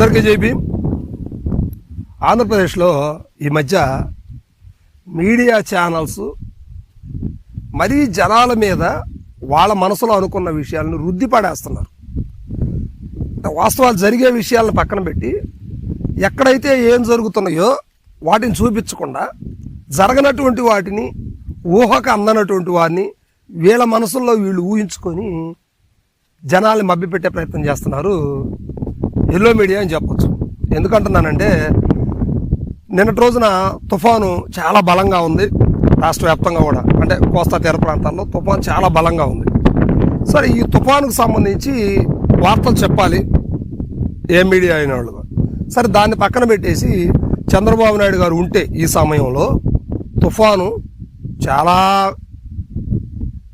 అందరికీ జై భీమ్. ఆంధ్రప్రదేశ్లో ఈ మధ్య మీడియా ఛానల్స్ మరీ జనాల మీద వాళ్ళ మనసులో అనుకున్న విషయాలను రుద్ది పడేస్తున్నారు వాస్తవాలు జరిగే విషయాలను పక్కన పెట్టి ఎక్కడైతే ఏం జరుగుతున్నాయో వాటిని చూపించకుండా జరగనటువంటి వాటిని ఊహకు అందనటువంటి వారిని వీళ్ళ మనసుల్లో వీళ్ళు ఊహించుకొని జనాల్ని మభ్యపెట్టే ప్రయత్నం చేస్తున్నారు ఎల్లో మీడియా అని చెప్పొచ్చు. ఎందుకంటున్నానంటే నిన్నటి రోజున తుఫాను చాలా బలంగా ఉంది రాష్ట్ర వ్యాప్తంగా కూడా. అంటే కోస్తా తీర ప్రాంతాల్లో తుఫాను చాలా బలంగా ఉంది. సరే ఈ తుఫానుకు సంబంధించి వార్తలు చెప్పాలి ఏ మీడియా అయిన వాళ్ళు. సరే దాన్ని పక్కన పెట్టేసి చంద్రబాబు నాయుడు గారు ఉంటే ఈ సమయంలో తుఫాను చాలా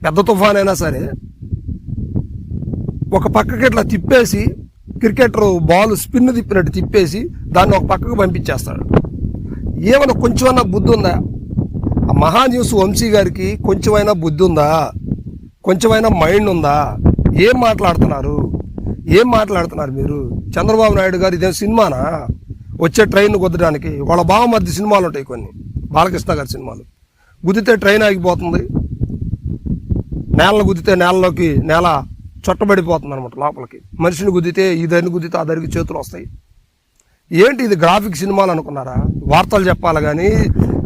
పెద్ద తుఫాన్ అయినా సరే ఒక పక్కకి ఇట్లా తిప్పేసి క్రికెటర్ బాల్ స్పిన్ తిప్పినట్టు తిప్పేసి దాన్ని ఒక పక్కకు పంపించేస్తాడు. ఏమైనా కొంచెమైనా బుద్ధి ఉందా? ఆ మహాన్యూస్ వంశీ గారికి కొంచెమైనా బుద్ధి ఉందా? కొంచెమైనా మైండ్ ఉందా? ఏం మాట్లాడుతున్నారు? ఏం మాట్లాడుతున్నారు మీరు? చంద్రబాబు నాయుడు గారు ఇదే సినిమానా? వచ్చే ట్రైన్ కుదరడానికి వాళ్ళ బావమర్ది సినిమాలు ఉంటాయి కొన్ని. బాలకృష్ణ గారి సినిమాలు. గుద్దితే ట్రైన్ ఆగిపోతుంది. నేలను గుద్దితే నేలలోకి నేల చొట్టబడిపోతుంది అనమాట లోపలికి. మనిషిని గుద్దితే ఈ దరిని గుద్దితే ఆ దరికి చేతులు వస్తాయి. ఏంటి ఇది గ్రాఫిక్ సినిమాలు అనుకున్నారా? వార్తలు చెప్పాలి కానీ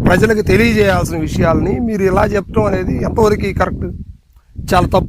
ప్రజలకు తెలియజేయాల్సిన విషయాలని మీరు ఇలా చెప్పడం అనేది ఎంతవరకు కరెక్ట్ చాలా తప్పు.